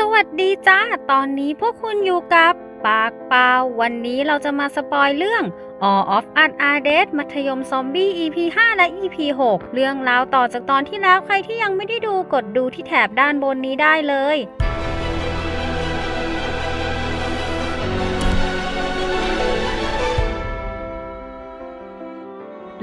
สวัสดีจ้า ตอนนี้พวกคุณอยู่กับ ปากเปล่าวันนี้เราจะมาสปอยเรื่อง All of Us Are Dead มัธยมซอมบี้ EP 5 และ EP 6 เรื่องราวต่อจากตอนที่แล้วใครที่ยังไม่ได้ดูกดดูที่แถบด้านบนนี้ได้เลย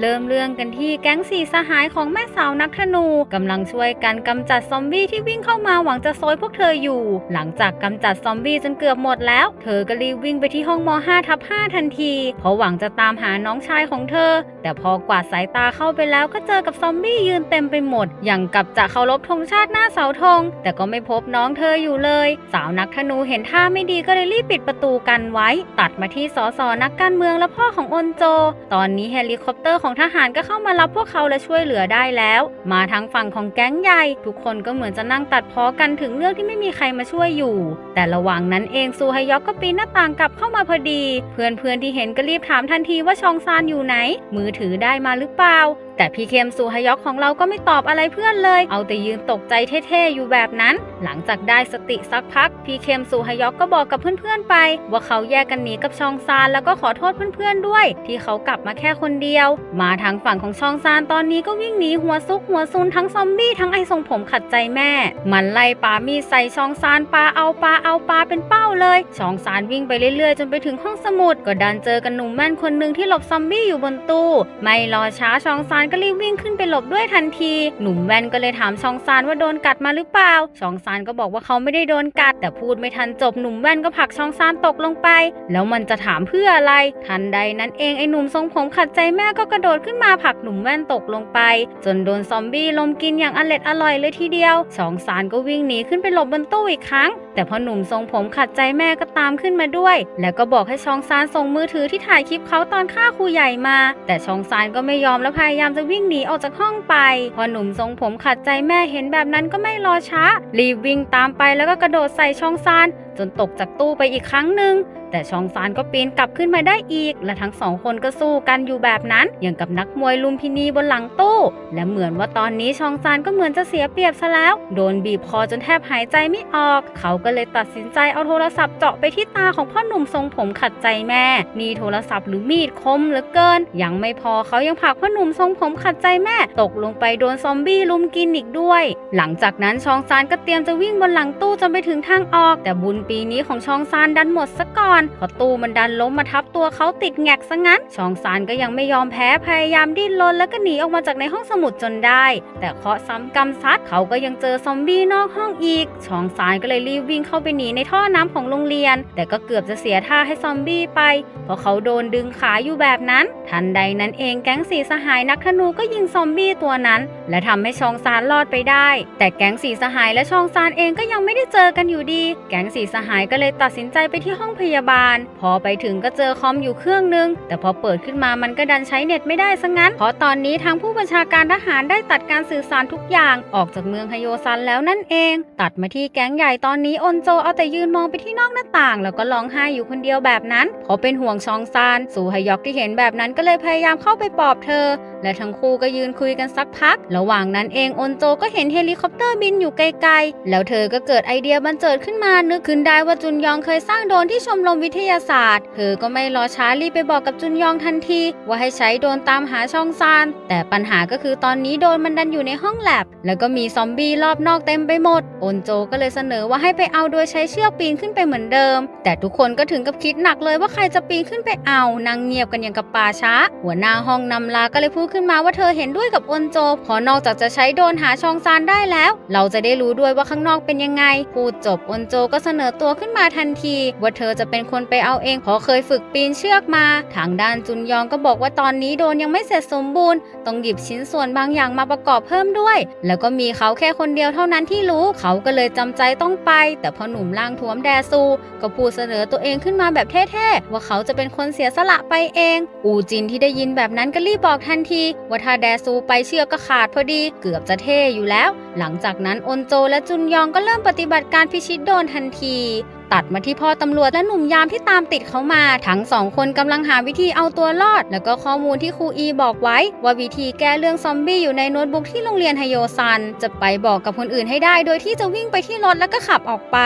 เริ่มเรื่องกันที่แก๊งสี่สหายของแม่สาวนักธนูกำลังช่วยกันกำจัดซอมบี้ที่วิ่งเข้ามาหวังจะโซยพวกเธออยู่ หลังจากกำจัดซอมบี้จนเกือบหมดแล้ว เธอก็รีบวิ่งไปที่ห้องม5ทับ5ทันที เพราะหวังจะตามหาน้องชายของเธอ แต่พอกวาดสายตาเข้าไปแล้วก็เจอกับซอมบี้ยืนเต็มไปหมด อย่างกับจะเคารพธงชาติหน้าเสาธง แต่ก็ไม่พบน้องเธออยู่เลย สาวนักธนูเห็นท่าไม่ดีก็เลยรีบปิดประตูกันไว้ ตัดมาที่สสนักการเมืองและพ่อของอนโจ ตอนนี้เฮลิคอปเตอร์ของทหารก็เข้ามารับพวกเขาและช่วยเหลือได้แล้ว มาทางฝั่งของแก๊งใหญ่ ทุกคนก็เหมือนจะนั่งตัดพ้อกันถึงเรื่องที่ไม่มีใครมาช่วยอยู่ แต่ระหว่างนั้นเองซูฮยอกก็ปีนหน้าต่างกลับเข้ามาพอดี เพื่อนๆที่เห็นก็รีบถามทันทีว่าชองซานอยู่ไหน มือถือได้มาหรือเปล่าแต่พี่เคมซูฮยอกของเราก็ไม่ตอบอะไรเพื่อนเลย เอาแต่ยืนตกใจเท่ๆอยู่แบบนั้น หลังจากได้สติสักพัก พี่เคมซูฮยอกก็บอกกับเพื่อนๆไป ว่าเขาแยกกันหนีกับชองซานแล้วก็ขอโทษเพื่อนๆด้วย ที่เขากลับมาแค่คนเดียว มาทางฝั่งของชองซานตอนนี้ก็วิ่งหนีหัวซุกหัวซุนทั้งซอมบี้ทั้งไอ้ทรงผมขัดใจแม่ มันไล่ปามีดใส่ชองซานปาเอาปาเอาปาเป็นเป้าเลยชองซานวิ่งไปเรื่อยๆ จนไปถึงห้องสมุด ก็ดันเจอกันหนุ่มแม่นคนหนึ่งที่หลบซอมบี้อยู่บนตู้ ไม่รอช้าชองซานก็รีบวิ่งขึ้นไปหลบด้วยทันที หนุ่มแว่นก็เลยถามชองซานว่าโดนกัดมาหรือเปล่า ชองซานก็บอกว่าเขาไม่ได้โดนกัด แต่พูดไม่ทันจบหนุ่มแว่นก็ผลักชองซานตกลงไป แล้วมันจะถามเพื่ออะไร ทันใดนั้นเองไอ้หนุ่มทรงผมขัดใจแม่ก็กระโดดขึ้นมาผลักหนุ่มแว่นตกลงไป จนโดนซอมบี้ลมกินอย่างอร็ดอร่อยเลยทีเดียว ชองซานก็วิ่งหนีขึ้นไปหลบบนตู้อีกครั้ง แต่พอหนุ่มทรงผมขัดใจแม่ก็ตามขึ้นมาด้วย แล้วก็บอกให้ชองซานส่งมือถือที่ถ่ายคลิปเขาตอนฆ่าครูใหญ่มา แต่ชองซานก็ไม่ยอมและพยายามจะวิ่งหนีออกจากห้องไป พอหนุ่มทรงผมขัดใจแม่เห็นแบบนั้นก็ไม่รอช้า รีบวิ่งตามไปแล้วก็กระโดดใส่ชองซานจนตกจากตู้ไปอีกครั้งหนึ่งแต่ชองซานก็ปีนกลับขึ้นมาได้อีก และทั้งสองคนก็สู้กันอยู่แบบนั้น อย่างกับนักมวยลุมพินีบนหลังตู้ และเหมือนว่าตอนนี้ชองซานก็เหมือนจะเสียเปรียบซะแล้ว โดนบีบคอจนแทบหายใจไม่ออก เขาก็เลยตัดสินใจเอาโทรศัพท์เจาะไปที่ตาของพ่อหนุ่มทรงผมขัดใจแม่ นี่โทรศัพท์หรือมีดคมเหลือเกิน ยังไม่พอเขายังผลักพ่อหนุ่มทรงผมขัดใจแม่ ตกลงไปโดนซอมบี้ลุมกินอีกด้วย หลังจากนั้นชองซานก็เตรียมจะวิ่งบนหลังตู้จนไปถึงทางออก แต่บุญปีนี้ของชองซานดันหมดซะก่อนเพราะตู้มันดันล้มมาทับตัวเขาติดแงกซะงั้นชองซานก็ยังไม่ยอมแพ้พยายามดิ้นรนแล้วก็หนีออกมาจากในห้องสมุดจนได้ แต่เคาะซ้ำกรรมซัดเขาก็ยังเจอซอมบี้นอกห้องอีกชองซานก็เลยรีบวิ่งเข้าไปหนีในท่อน้ำของโรงเรียน แต่ก็เกือบจะเสียท่าให้ซอมบี้ไป เพราะเขาโดนดึงขาอยู่แบบนั้น ทันใดนั้นเองแก๊งสีสหายนักธนูก็ยิงซอมบี้ตัวนั้น และทำให้ชองซานรอดไปได้ แต่แก๊งสีสหายและชองซานเองก็ยังไม่ได้เจอกันอยู่ดี แก๊งสีสหายก็เลยตัดสินใจไปที่ห้องพยาบาล พอไปถึงก็เจอคอมอยู่เครื่องนึง แต่พอเปิดขึ้นมามันก็ดันใช้เน็ตไม่ได้ซะงั้น เพราะตอนนี้ทางผู้บัญชาการทหารได้ตัดการสื่อสารทุกอย่างออกจากเมืองฮโยซันแล้วนั่นเอง ตัดมาที่แก๊งใหญ่ตอนนี้อนโจเอาแต่ยืนมองไปที่นอกหน้าต่าง แล้วก็ร้องไห้อยู่คนเดียวแบบนั้นเพราะเป็นห่วงชองซานสู่ฮยอกที่เห็นแบบนั้นก็เลยพยายามเข้าไปปลอบเธอ และทั้งคู่ก็ยืนคุยกันสักพัก ระหว่างนั้นเองอนโจก็เห็นเฮลิคอปเตอร์บินอยู่ไกลๆ แล้วเธอก็เกิดไอเดียบันเจิดขึ้นมานึกขึ้นได้ว่าจุนยองเคยสร้างโดรนที่ชมรมวิทยาศาสตร์ เธอก็ไม่รอช้ารีบไปบอกกับจุนยองทันที ว่าให้ใช้โดรนตามหาช่องซาน แต่ปัญหาก็คือตอนนี้โดรนมันดันอยู่ในห้องแลบ แล้วก็มีซอมบี้รอบนอกเต็มไปหมด โอนโจก็เลยเสนอว่าให้ไปเอาโดยใช้เชือกปีนขึ้นไปเหมือนเดิม แต่ทุกคนก็ถึงกับคิดหนักเลยว่าใครจะปีนขึ้นไปเอานางเงียบกันอย่างกับป่าช้า หัวหน้าห้องนำลาก็เลยพูดขึ้นมาว่าเธอเห็นด้วยกับโอนโจพราะนอกจากจะใช้โดรนหาชองซานได้แล้ว เราจะได้รู้ด้วยว่าข้างนอกเป็นยังไงพูดจบอนโจก็เสนอตัวขึ้นมาทันที ว่าเธอจะเป็นคนไปเอาเองเพราะเคยฝึกปีนเชือกมา ทางด้านจุนยองก็บอกว่าตอนนี้โดนยังไม่เสร็จสมบูรณ์ ต้องหยิบชิ้นส่วนบางอย่างมาประกอบเพิ่มด้วย แล้วก็มีเขาแค่คนเดียวเท่านั้นที่รู้เขาก็เลยจำใจต้องไป แต่พอหนุ่มร่างท้วมแดซู ก็พูดเสนอตัวเองขึ้นมาแบบเท่ๆว่าเขาจะเป็นคนเสียสละไปเอง อูจินที่ได้ยินแบบนั้นก็รีบบอกทันทีว่าถ้าแดซูไปเชือกก็ขาดพอดี เกือบจะเท่อยู่แล้ว หลังจากนั้นอนโจและจุนยองก็เริ่มปฏิบัติการพิชิตโดนทันที lagi. ตัดมาที่พ่อตำรวจและหนุ่มยามที่ตามติดเขามา ทั้งสองคนกำลังหาวิธีเอาตัวรอด แล้วก็ข้อมูลที่ครูอีบอกไว้ ว่าวิธีแก้เรื่องซอมบี้อยู่ในโน้ตบุ๊กที่โรงเรียนไฮโยซัน จะไปบอกกับคนอื่นให้ได้ โดยที่จะวิ่งไปที่รถแล้วก็ขับออกไป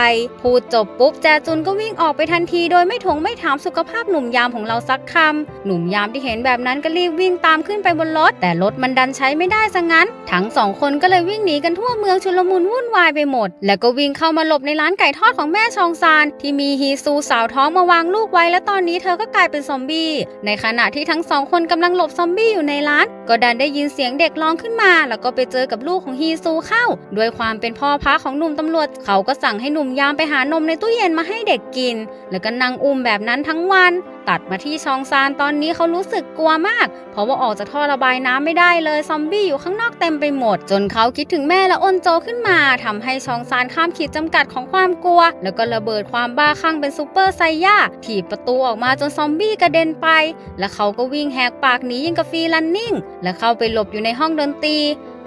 พูดจบปุ๊บแจจุนก็วิ่งออกไปทันทีโดยไม่ถงไม่ถามสุขภาพหนุ่มยามของเราสักคำหนุ่มยามที่เห็นแบบนั้นก็รีบวิ่งตามขึ้นไปบนรถ แต่รถมันดันใช้ไม่ได้ซะงั้น ทั้งสองคนก็เลยวิ่งหนีกันทั่วเมืองชุลมุนวุ่นวายไปหมด แล้วก็วิ่งเข้ามาหลบในร้านไก่ทอดของแม่ชองซานที่มีฮีซูสาวท้องมาวางลูกไว้ และตอนนี้เธอก็กลายเป็นซอมบี้ ในขณะที่ทั้งสองคนกำลังหลบซอมบี้อยู่ในร้าน ก็ดันได้ยินเสียงเด็กร้องขึ้นมา แล้วก็ไปเจอกับลูกของฮีซูเข้า ด้วยความเป็นพ่อพระของหนุ่มตำรวจ เขาก็สั่งให้หนุ่มยามไปหานมในตู้เย็นมาให้เด็กกิน แล้วก็นั่งอุ้มแบบนั้นทั้งวัน ตัดมาที่ชองซานตอนนี้เขารู้สึกกลัวมาก เพราะว่าออกจากท่อระบายน้ำไม่ได้เลยซอมบี้อยู่ข้างนอกเต็มไปหมด จนเขาคิดถึงแม่และอ้นโจขึ้นมาทำให้ชองซานข้ามขีดจำกัดของความกลัว แล้วก็ระเบิดความบ้าคลั่งเป็นซูเปอร์ไซย่าถีบประตูออกมาจนซอมบี้กระเด็นไป และเขาก็วิ่งแหกปากหนียิงกับฟีลันนิ่งและเข้าไปหลบอยู่ในห้องดนตรี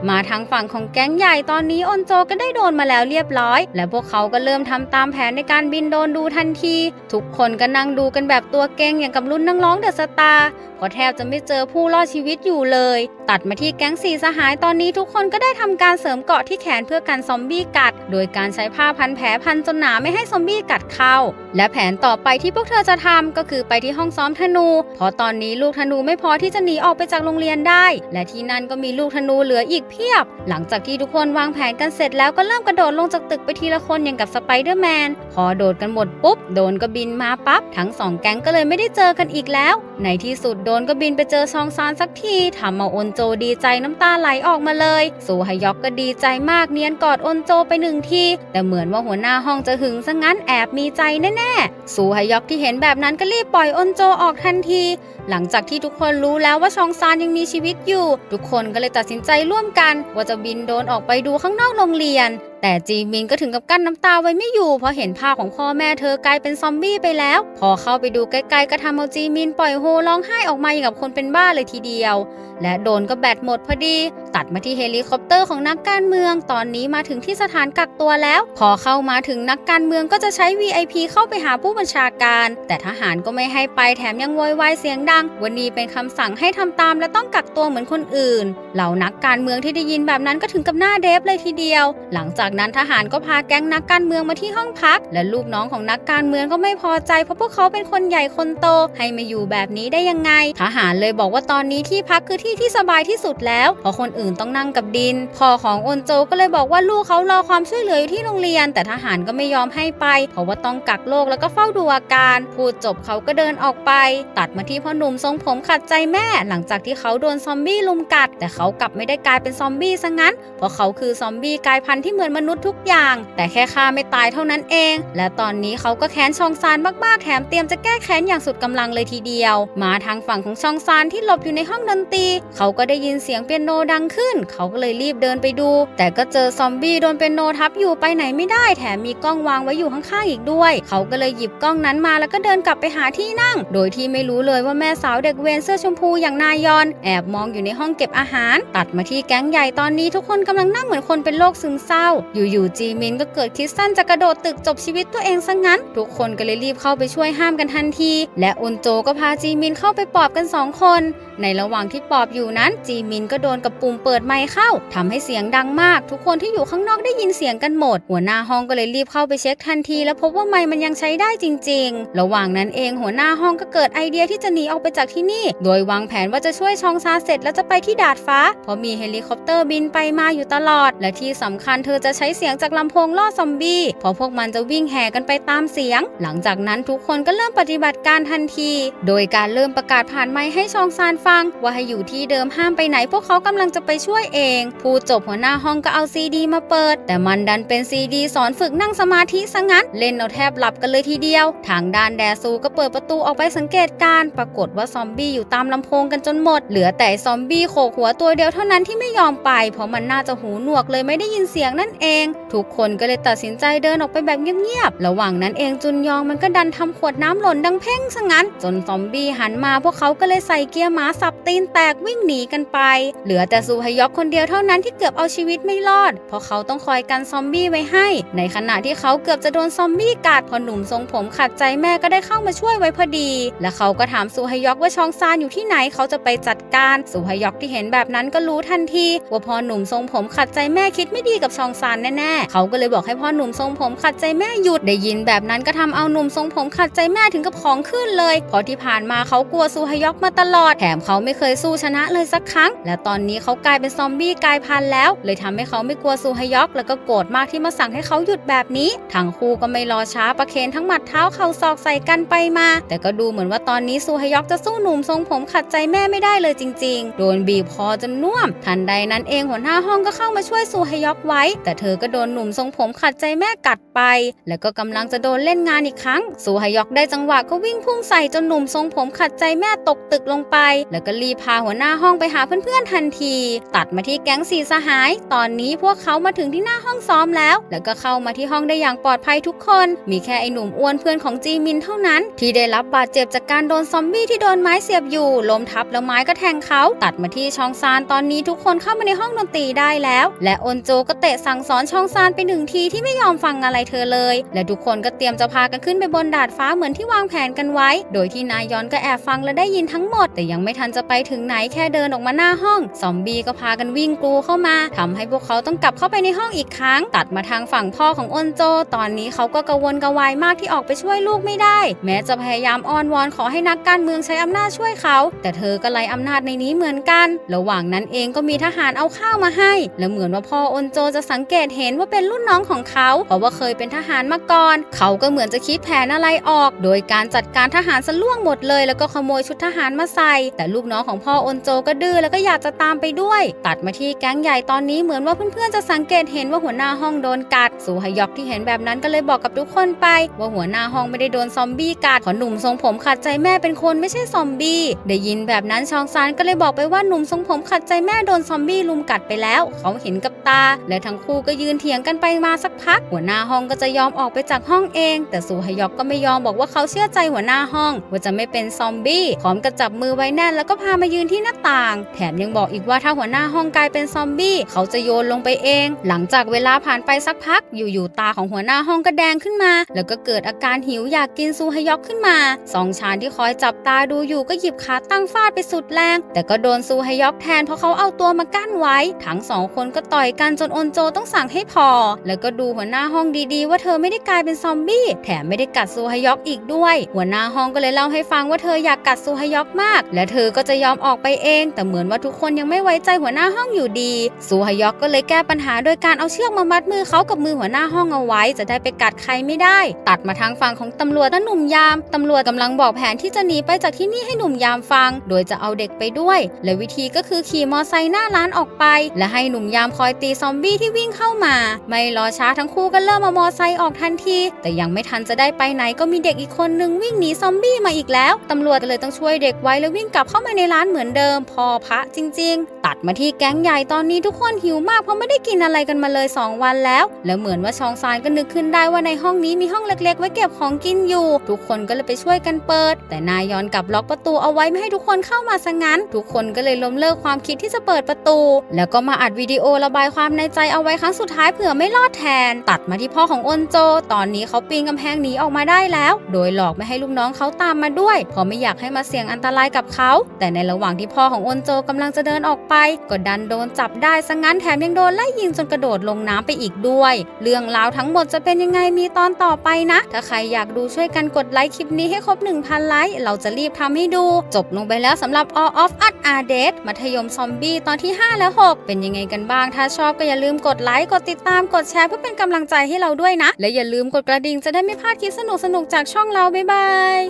มาทางฝั่งของแก๊งใหญ่ตอนนี้ออนโจก็ได้โดนมาแล้วเรียบร้อย และพวกเขาก็เริ่มทำตามแผนในการบินโดนดูทันที ทุกคนก็นั่งดูกันแบบตัวเก่งอย่างกับรุ่นนักร้องเดอะสตาร์พราะแทบจะไม่เจอผู้รอดชีวิตอยู่เลยตัดมาที่แก๊งสีสหายตอนนี้ทุกคนก็ได้ทำการเสริมเกาะที่แขนเพื่อกันซอมบี้กัด โดยการใช้ผ้าพันแผลพันจนหนาไม่ให้ซอมบี้กัดเข้า และแผนต่อไปที่พวกเธอจะทำก็คือไปที่ห้องซ้อมธนู เพราะตอนนี้ลูกธนูไม่พอที่จะหนีออกไปจากโรงเรียนได้ และที่นั่นก็มีลูกธนูเหลืออีกเพียบ หลังจากที่ทุกคนวางแผนกันเสร็จแล้วก็เริ่มกระโดดลงจากตึกไปทีละคนอย่างกับสไปเดอร์แมนพอโดดกันหมดปุ๊บโดนก็บินมาปั๊บทั้งสองแก๊งก็เลยไม่ได้เจอกันอีกแล้ว ในที่สุดโดนก็บินไปเจอชองซานสักทีทำเอาอนโจดีใจน้ำตาไหลออกมาเลยสูฮยอกก็ดีใจมากเนียนกอดอนโจไปหนึ่งทีแต่เหมือนว่าหัวหน้าห้องจะหึงซะงั้นแอบมีใจแน่ๆสูฮยอกที่เห็นแบบนั้นก็รีบปล่อยอนโจออกทันที หลังจากที่ทุกคนรู้แล้วว่าชองซานยังมีชีวิตอยู่ ทุกคนก็เลยตัดสินใจร่วมกัน ว่าจะบินโดนออกไปดูข้างนอกโรงเรียน แต่จีมินก็ถึงกับกั้นน้ำตาไว้ไม่อยู่เพราะเห็นภาพของพ่อแม่เธอกลายเป็นซอมบี้ไปแล้ว พอเข้าไปดูใกล้ๆก็ทำเอาจีมินปล่อยโฮร้องไห้ออกมาอย่างกับคนเป็นบ้าเลยทีเดียว และโดนก็แบตหมดพอดี ตัดมาที่เฮลิคอปเตอร์ของนักการเมือง ตอนนี้มาถึงที่สถานกักตัวแล้ว พอเข้ามาถึงนักการเมืองก็จะใช้ VIP เข้าไปหาผู้ผู้บัญชาการ แต่ทหารก็ไม่ให้ไปแถมยังโวยวายเสียงดัง วันนี้เป็นคำสั่งให้ทำตามและต้องกักตัวเหมือนคนอื่น เหล่านักการเมืองที่ได้ยินแบบนั้นก็ถึงกับหน้าเดฟเลยทีเดียว หลังจากนั้นทหารก็พาแก๊งนักการเมืองมาที่ห้องพัก และลูกน้องของนักการเมืองก็ไม่พอใจเพราะพวกเขาเป็นคนใหญ่คนโตให้มาอยู่แบบนี้ได้ยังไง ทหารเลยบอกว่าตอนนี้ที่พักคือที่ที่สบายที่สุดแล้วเพราะคนอื่นต้องนั่งกับดินพ่อของอนโจก็เลยบอกว่าลูกเขารอความช่วยเหลืออยู่ที่โรงเรียน แต่ทหารก็ไม่ยอมให้ไป เพราะว่าต้องกักโรคแล้วก็เฝ้าดูอาการ พูดจบเขาก็เดินออกไป ตัดมาที่พ่อหนุ่มทรงผมขัดใจแม่ หลังจากที่เขาโดนซอมบี้ลุมกัด แต่เขากลับไม่ได้กลายเป็นซอมบี้ซะงั้น เพราะเขาคือซอมบี้กลายพันธุ์ที่เหมือนมนุษย์ทุกอย่าง แต่แค่ฆ่าไม่ตายเท่านั้นเอง และตอนนี้เขาก็แค้นชองซานมากๆแถมเตรียมจะแก้แค้นอย่างสุดกำลังเลยทีเดียว มาทางฝั่งของชองซานที่หลบอยู่ในห้องดนตรี เขาก็ได้ยินเสียงเปียโนดังขึ้น เขาก็เลยรีบเดินไปดู แต่ก็เจอซอมบี้โดนเปียโนทับอยู่ไปไหนไม่ได้ แถมมีกล้องวางไว้อยู่ข้างๆอีกด้วย เขาก็เลยหยิบกล้องนั้นมาแล้วก็เดินกลับไปหาที่นั่ง โดยที่ไม่รู้เลยว่าแม่สาวเด็กเวนเสื้อชมพูอย่างนายอน แอบมองอยู่ในห้องเก็บอาหาร ตัดมาที่แก๊งใหญ่ตอนนี้ทุกคนกำลังนั่งเหมือนคนเป็นโรคซึมเศร้า อยู่ๆจีมินก็เกิดคิดสั้นจะกระโดดตึกจบชีวิตตัวเองซะงั้น ทุกคนก็เลยรีบเข้าไปช่วยห้ามกันทันที และอุนโจก็พาจีมินเข้าไปปอบกันสองคน ในระหว่างที่ปอบอยู่นั้นจีมินก็โดนกับปุ่มเปิดไมค์เข้าทำให้เสียงดังมาก ทุกคนที่อยู่ข้างนอกได้ยินเสียงกันหมด หัวหน้าห้องก็เลยรีบเข้าไปเช็คทันที แล้วพบว่าไมค์มันยังใช้ได้จริง ๆ ระหว่างนั้นเองหัวหน้าห้องก็เกิดไอเดียที่จะหนีออกไปจากที่นี่ โดยวางแผนว่าจะช่วยชองซาเสร็จแล้วจะไปที่ดาดฟ้า เพราะมีเฮลิคอปเตอร์บินไปมาอยู่ตลอด และที่สำคัญเธอจะใช้เสียงจากลำโพงล่อซอมบี้เพราะพวกมันจะวิ่งแห่กันไปตามเสียง หลังจากนั้นทุกคนก็เริ่มปฏิบัติการทันที โดยการเริ่มประกาศผ่านไมค์ให้ชองซานฟัง ว่าให้อยู่ที่เดิมห้ามไปไหน พวกเขากำลังจะไปช่วยเองพูดจบหัวหน้าห้องก็เอาซีดีมาเปิด แต่มันดันเป็นซีดีสอนฝึกนั่งสมาธิซะงั้นเล่นเอาแทบหลับกันเลยทีเดียวดียว ทางด้านแดซูก็เปิดประตูออกไปสังเกตการปรากฏว่าซอมบี้อยู่ตามลำโพงกันจนหมด เหลือแต่ซอมบี้โขกหัวตัวเดียวเท่านั้นที่ไม่ยอมไป เพราะมันน่าจะหูหนวกเลยไม่ได้ยินเสียงนั่นเอง ทุกคนก็เลยตัดสินใจเดินออกไปแบบเงียบๆ ระหว่างนั้นเองจุนยองมันก็ดันทำขวดน้ำหล่นดังเพ่งซะงั้น จนซอมบี้หันมาพวกเขาก็เลยใส่เกียร์หมาสับตีนแตกวิ่งหนีกันไป เหลือแต่ซูฮยอกคนเดียวเท่านั้นที่เกือบเอาชีวิตไม่รอด เพราะเขาต้องคอยกันซอมบี้ไว้ให้ ในขณะที่เขาเกือบจะโดนซอมบี้กัดพอหนุ่มทรงผมมขัดใจแม่ก็ได้เข้ามาช่วยไว้พอดี และเขาก็ถามซูฮยอกว่าชองซานอยู่ที่ไหนเขาจะไปจัดการซูฮยอกที่เห็นแบบนั้นก็รู้ทันทีว่าพ่อหนุ่มทรงผมขัดใจแม่คิดไม่ดีกับชองซานแน่ๆเขาก็เลยบอกให้พ่อหนุ่มทรงผมขัดใจแม่หยุดได้ยินแบบนั้นก็ทำเอาหนุ่มทรงผมขัดใจแม่ถึงกับของขึ้นเลยเพราะที่ผ่านมาเขากลัวซูฮยอกมาตลอดแถมเขาไม่เคยสู้ชนะเลยสักครั้ง และตอนนี้เขากลายเป็นซอมบี้กลายพันธุ์แล้ว เลยทำให้เขาไม่กลัวซูฮยอก แล้วก็โกรธมากที่มาสั่งให้เขาหยุดแบบนี้ทั้งคู่ก็ไม่รอช้าประเคนทั้งหมัดเท้าเข่าศอกใส่กันไปมา แต่ก็ดูเหมือนว่าตอนนี้ซูฮยอกจะสู้หนุ่มทรงผมขัดใจแม่ไม่ได้เลยจริง ๆ โดนบีบคอจนน่วม ทันใดนั้นเองหัวหน้าห้องก็เข้ามาช่วยซูฮยอกไว้ แต่เธอก็โดนหนุ่มทรงผมขัดใจแม่กัดไป แล้วก็กำลังจะโดนเล่นงานอีกครั้ง ซูฮยอกได้จังหวะก็วิ่งพุ่งใส่จนหนุ่มทรงผมขัดใจแม่ตกตึกลงไป แล้วก็รีพาหัวหน้าห้องไปหาเพื่อนๆทันที ตัดมาที่แก๊งสีสหาย ตอนนี้พวกเขามาถึงที่หน้าห้องซ้อมแล้ว แล้วก็เข้ามาที่ห้องได้อย่างปลอดภัยทุกคน มีแค่ไอ้หนุ่มอ้วนเพื่อนของจีมินเท่านั้น ที่ได้รับบาดเจ็บจากการโดนซอมบี้ที่โดนไม้เสียบอยู่ล้มทับแล้วไม้ก็แทงเขาตัดมาที่ชองซานตอนนี้ทุกคนเข้ามาในห้องดนตรีได้แล้ว และอนโจก็เตะสั่งสอนชองซานไปหนึ่งทีที่ไม่ยอมฟังอะไรเธอเลย และทุกคนก็เตรียมจะพากันขึ้นไปบนดาดฟ้าเหมือนที่วางแผนกันไว้ โดยที่นายยอนก็แอบฟังและได้ยินทั้งหมด แต่ยังไม่ทันจะไปถึงไหนแค่เดินออกมาหน้าห้อง ซอมบี้ก็พากันวิ่งกรูเข้ามาทำให้พวกเขาต้องกลับเข้าไปในห้องอีกครั้ง ตัดมาทางฝั่งพ่อของอนโจ ตอนนี้เขาก็กังวลกระวายมากที่ออกไปช่วยลูกไม่ได้ แม้จะพยายามอ้อนวอนขอให้นักการเมืองใช้อำนาจช่วยเขา แต่เธอก็ไล่อำนาจในนี้เหมือนกัน ระหว่างนั้นเองก็มีทหารเอาข้าวมาให้ และเหมือนว่าพ่ออนโจจะสังเกตเห็นว่าเป็นรุ่นน้องของเขา เพราะว่าเคยเป็นทหารมาก่อน เขาก็เหมือนจะคิดแผนอะไรออก โดยการจัดการทหารสล่วงหมดเลย แล้วก็ขโมยชุดทหารมาใส่ แต่ลูกน้องของพ่ออนโจก็ดื้อแล้วก็อยากจะตามไปด้วย ตัดมาที่แก๊งใหญ่ตอนนี้เหมือนว่าเพื่อนๆจะสังเกตเห็นว่าหัวหน้าห้องโดนกัดสูฮยอกที่เห็นแบบนั้นก็เลยบอกกับทุกคนไป ว่าหัวหน้าห้องไม่ได้โดนซอมบี้กัดขอหนุ่มทรงผมขัดใจแม่เป็นคนไม่ใช่ซอมบี้ได้ยินแบบนั้นชองซานก็เลยบอกไปว่าหนุ่มทรงผมขัดใจแม่โดนซอมบี้ลุมกัดไปแล้ว เขาเห็นกับตา และทั้งคู่ก็ยืนเถียงกันไปมาสักพัก หัวหน้าห้องก็จะยอมออกไปจากห้องเอง แต่สูฮยอกก็ไม่ยอมบอกว่าเขาเชื่อใจหัวหน้าห้อง ว่าจะไม่เป็นซอมบี้พร้อมกับจับมือไว้แน่นแล้วก็พามายืนที่หน้าต่าง แถมยังบอกอีกว่าถ้าหัวหน้าห้องกลายเป็นซอมบี้เขาจะโยนลงไปเอง หลังจากเวลาผ่านไปสักพัก อยู่ๆตาของหัวหน้าห้องก็แดงขึ้นมา แล้วก็เกิดอาการหิวอยากกินซูฮยอกขึ้นมาสองชานที่คอยจับตาดูอยู่ก็หยิบขาตั้งฟาดไปสุดแรง แต่ก็โดนซูฮยอกแทนเพราะเขาเอาตัวมากั้นไว้ ทั้งสองคนก็ต่อยกันจนอนโจต้องสั่งให้พอ แล้วก็ดูหัวหน้าห้องดีๆ ว่าเธอไม่ได้กลายเป็นซอมบี้แถมไม่ได้กัดซูฮยอกอีกด้วย หัวหน้าห้องก็เลยเล่าให้ฟังว่าเธออยากกัดซูฮยอกมาก และเธอก็จะยอมออกไปเอง แต่เหมือนว่าทุกคนยังไม่ไว้ใจหัวหน้าห้องอยู่ดีซูฮยอกก็เลยแก้ปัญหาโดยการเอาเชือกมามัดมือเขากับมือหัวหน้าห้องเอาไว้ จะได้ไปกัดใครไม่ได้ ตัดมาทางฝั่งของตำรวจและหนุ่มยาม ตำรวจกำลังบอกแผนที่จะหนีไปจากที่นี่ให้หนุ่มยามฟัง โดยจะเอาเด็กไปด้วย และวิธีก็คือขี่มอไซค์หน้าร้านออกไป และให้หนุ่มยามคอยตีซอมบี้ที่วิ่งเข้ามา ไม่รอช้าทั้งคู่ก็เริ่มมามอไซค์ออกทันที แต่ยังไม่ทันจะได้ไปไหนก็มีเด็กอีกคนนึงวิ่งหนีซอมบี้มาอีกแล้ว ตำรวจก็เลยต้องช่วยเด็กไว้แล้ววิ่งกลับเข้ามาในร้านเหมือนเดิม พอพระจริง ๆ ตัดมาที่แก๊งใหญ่ตอนนี้ทุกคนหิวมากเพราะไม่ได้กินอะไรกันมาเลย 2 วันแล้ว แล้วเหมือนว่าชองซานก็นึกขึ้นได้ว่าในห้องนี้มีห้องเล็กๆไว้เกบของกินอยู่ ทุกคนก็เลยไปช่วยกันเปิด แต่นายยอนกลับล็อกประตูเอาไว้ไม่ให้ทุกคนเข้ามาซะงั้น ทุกคนก็เลยล้มเลิกความคิดที่จะเปิดประตู แล้วก็มาอัดวิดีโอระบายความในใจเอาไว้ครั้งสุดท้ายเผื่อไม่รอดแทน ตัดมาที่พ่อของอนโจ ตอนนี้เขาปีนกำแพงหนีออกมาได้แล้ว โดยหลอกไม่ให้ลูกน้องเขาตามมาด้วยเพราะไม่อยากให้มาเสี่ยงอันตรายกับเขา แต่ในระหว่างที่พ่อของอนโจกำลังจะเดินออกไป ก็ดันโดนจับได้ซะงั้นแถมยังโดนไล่ยิงจนกระโดดลงน้ำไปอีกด้วย เรื่องราวทั้งหมดจะเป็นยังไงมีตอนต่อไปนะถ้าใครอยากดูช่วยกันกดไลค์คลิปนี้ให้ครบ 1,000 ไลค์ เราจะรีบทำให้ดู จบลงไปแล้วสำหรับ All of Us Are Dead มัธยมซอมบี้ตอนที่ 5 และ 6 เป็นยังไงกันบ้าง ถ้าชอบก็อย่าลืมกดไลค์ กดติดตาม กดแชร์เพื่อเป็นกำลังใจให้เราด้วยนะ และอย่าลืมกดกระดิ่งจะได้ไม่พลาดคลิปสนุกๆจากช่องเรา บ๊ายบาย